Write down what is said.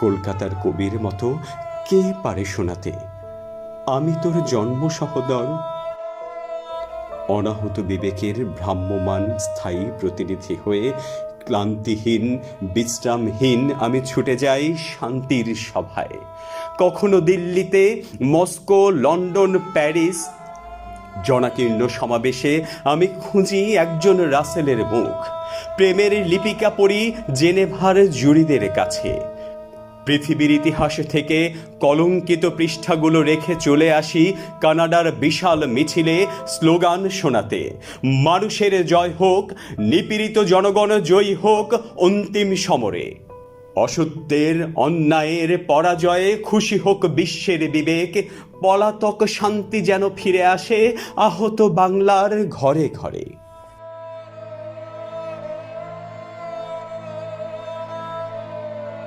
কলকাতার কবির মতো কে পারে শোনাতে? আমি তোর জন্ম সহোদর। অনাহত বিবেকের ভ্রাম্যমান স্থায়ী প্রতিনিধি হয়ে ক্লান্তিহীন, বিশ্রামহীন আমি ছুটে যাই শান্তির সভায়। কখনো দিল্লিতে, মস্কো, লন্ডন, প্যারিস। জনাকীর্ণ সমাবেশে আমি খুঁজি একজন রাসেলের মুখ। প্রেমের লিপিকা পড়ি জেনেভার জুরিদের কাছে। পৃথিবীর ইতিহাস থেকে কলঙ্কিত পৃষ্ঠাগুলো রেখে চলে আসি কানাডার বিশাল মিছিলে স্লোগান শোনাতে। মানুষের জয় হোক, নিপীড়িত জনগণ জয়ী হোক, অন্তিম সমরে। অসত্যের অন্যায়ের পরাজয়ে খুশি হোক বিশ্বের বিবেক, পলাতক শান্তি যেন ফিরে আসে আহত বাংলার ঘরে ঘরে।